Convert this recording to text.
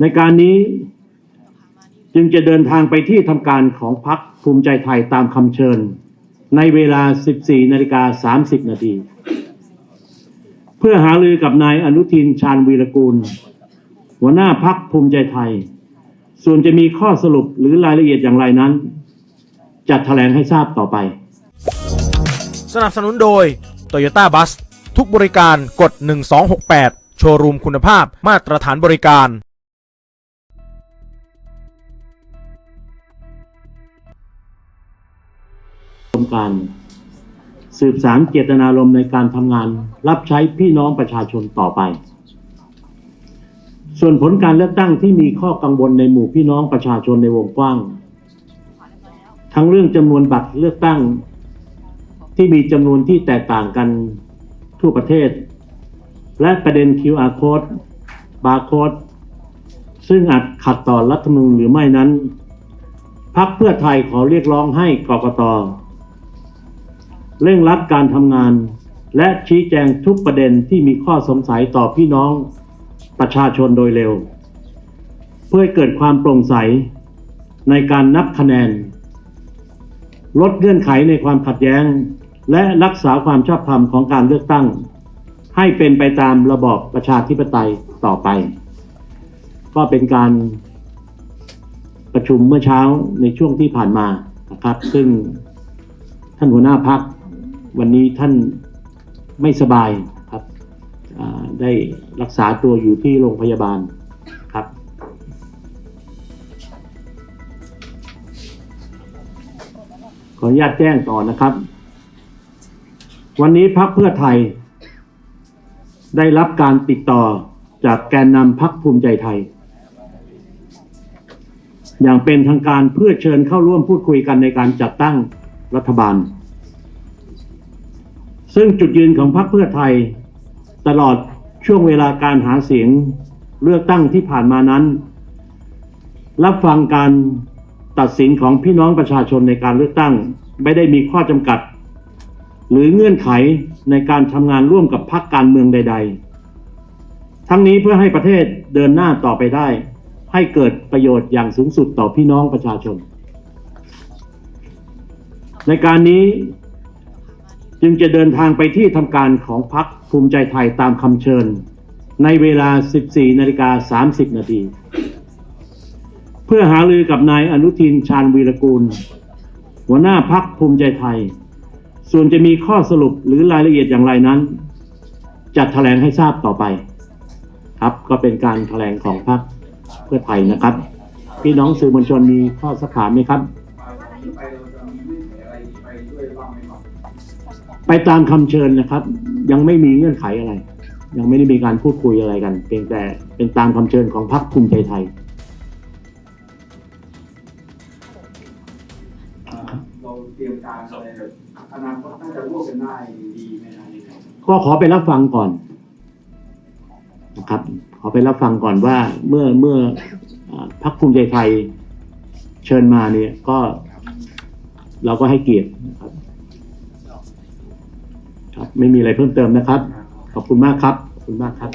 ในการนี้จึงจะเดินทางไปที่ทำการของพรรคภูมิใจไทยตามคำเชิญ ในเวลา 14 นาฬิกา 30 นาที เพื่อหารือกับนายอนุทินชาญวีรกูล หัวหน้าพักภูมิใจไทย ส่วนจะมีข้อสรุปหรือรายละเอียดอย่างไรนั้น จะแถลงให้ทราบต่อไป สนับสนุนโดย Toyota Bus ทุกบริการกด 1268 โชว์รูมคุณภาพมาตรฐานบริการ มการ สืบสารเจตนารมณ์ในการทำงาน รับใช้พี่น้องประชาชนต่อไป ส่วนผลการเลือกตั้งที่มีข้อกังวลในหมู่พี่น้องประชาชนในวงกว้าง ทั้งเรื่องจำนวนบัตรเลือกตั้ง ที่มีจำนวนที่แตกต่างกันทั่วประเทศ และประเด็น QR code barcode ซึ่งอาจขัดต่อรัฐธรรมนูญหรือไม่นั้นพักเพื่อไทยขอเรียกร้องให้กรกต เร่งรัดการทำงาน และชี้แจงทุกประเด็นที่มีข้อสงสัยต่อพี่น้องประชาชนโดยเร็ว เพื่อเกิดความโปร่งใสในการนับคะแนน ลดเงื่อนไขในความขัดแย้ง และรักษาความชอบธรรมของการเลือกตั้ง ให้เป็นไปตามระบอบประชาธิปไตยต่อไป ก็เป็นการประชุมเมื่อเช้าในช่วงที่ผ่านมานะครับ ซึ่งท่านหัวหน้าพัก วันนี้ท่านไม่สบายครับได้รักษาตัวอยู่ที่โรงพยาบาลครับ ขออนุญาตแจ้งต่อนะครับ วันนี้พักเพื่อไทย ได้รับการติดต่อจากแกนนำพักภูมิใจไทย อย่างเป็นทางการเพื่อเชิญเข้าร่วมพูดคุยกันในการจัดตั้งรัฐบาล ซึ่งจุดยืนของพรรคเพื่อไทย ตลอดช่วงเวลาการหาเสียงเลือกตั้งที่ผ่านมานั้น รับฟังการตัดสินของพี่น้องประชาชนในการเลือกตั้ง ไม่ได้มีข้อจำกัด หรือเงื่อนไขในการทำงานร่วมกับพรรคการเมืองใด ๆ ทั้งนี้เพื่อให้ประเทศเดินหน้าต่อไปได้ ให้เกิดประโยชน์อย่างสูงสุดต่อพี่น้องประชาชน ในการนี้ จึงจะเดินทางไปที่ทำการของพรรคภูมิใจไทยตามคำเชิญ ในเวลา 14 นาฬิกา 30 นาที เพื่อหารือกับนายอนุทินชาญวีรกูล หัวหน้าพักภูมิใจไทย ส่วนจะมีข้อสรุปหรือรายละเอียดอย่างไรนั้น จะแถลงให้ทราบต่อไป ครับก็เป็นการแถลงของพรรคเพื่อไทยนะครับ พี่น้องสื่อมวลชนมีข้อสักถามไหมครับ ด้วยบ้างไหมครับไปตามคำเชิญนะครับ ยังไม่มีเงื่อนไขอะไร ยังไม่ได้มีการพูดคุยอะไรกัน เพียงแต่เป็นตามคำเชิญของพรรคภูมิใจไทยอ่าเราเตรียมการอะไรแบบอนาคตน่าจะร่วมกันได้ดีไหมครับยังไงก็ขอไปรับฟังก่อนนะครับ ขอไปรับฟังก่อนว่าเมื่อเมื่ออ่าพรรคภูมิใจไทยเชิญมาเนี่ยก็ เราก็ให้เกียรตินะครับครับ ไม่มีอะไรเพิ่มเติมนะครับ ขอบคุณมากครับ ขอบคุณมากครับ